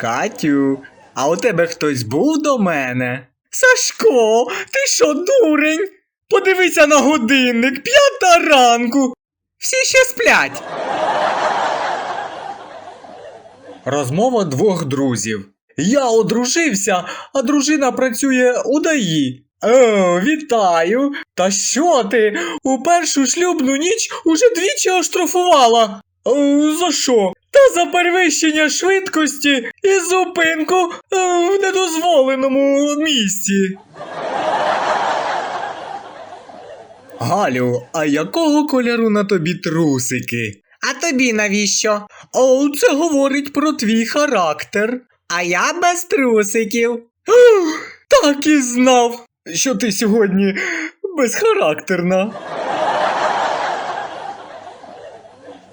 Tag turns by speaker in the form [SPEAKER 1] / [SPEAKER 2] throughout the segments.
[SPEAKER 1] Катю, а у тебе хтось був до мене? Сашко, ти що, дурень? Подивися на годинник, п'ята ранку. Всі ще сплять. Розмова двох друзів. Я одружився, а дружина працює у ДАІ. О, вітаю! Та що ти? У першу шлюбну ніч уже двічі оштрафувала. О, за що? Та за перевищення швидкості і зупинку е, в недозволеному місці. Галю, а якого кольору на тобі трусики? А тобі навіщо? О, це говорить про твій характер. А я без трусиків. Так і знав, що ти сьогодні безхарактерна.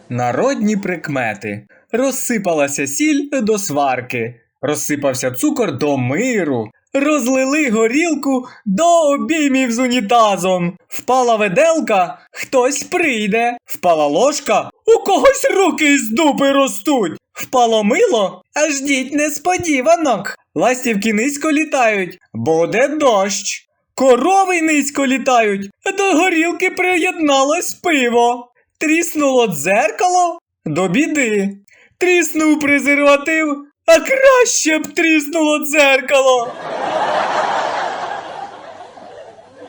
[SPEAKER 1] Народні прикмети. Розсипалася сіль до сварки, розсипався цукор до миру, розлили горілку до обіймів з унітазом. Впала веделка, хтось прийде. Впала ложка, у когось руки з дупи ростуть. Впало мило, а ждіть несподіванок. Ластівки низько літають, буде дощ. Корови низько літають, до горілки приєдналось пиво. Тріснуло дзеркало до біди. Тріснув презерватив, а краще б тріснуло дзеркало.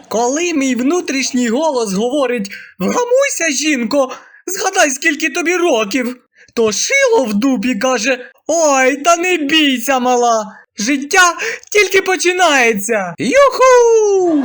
[SPEAKER 1] Коли мій внутрішній голос говорить Вгамуйся, жінко, згадай, скільки тобі років, то шило в дупі каже Ой, та не бійся, мала. Життя тільки починається. Юху!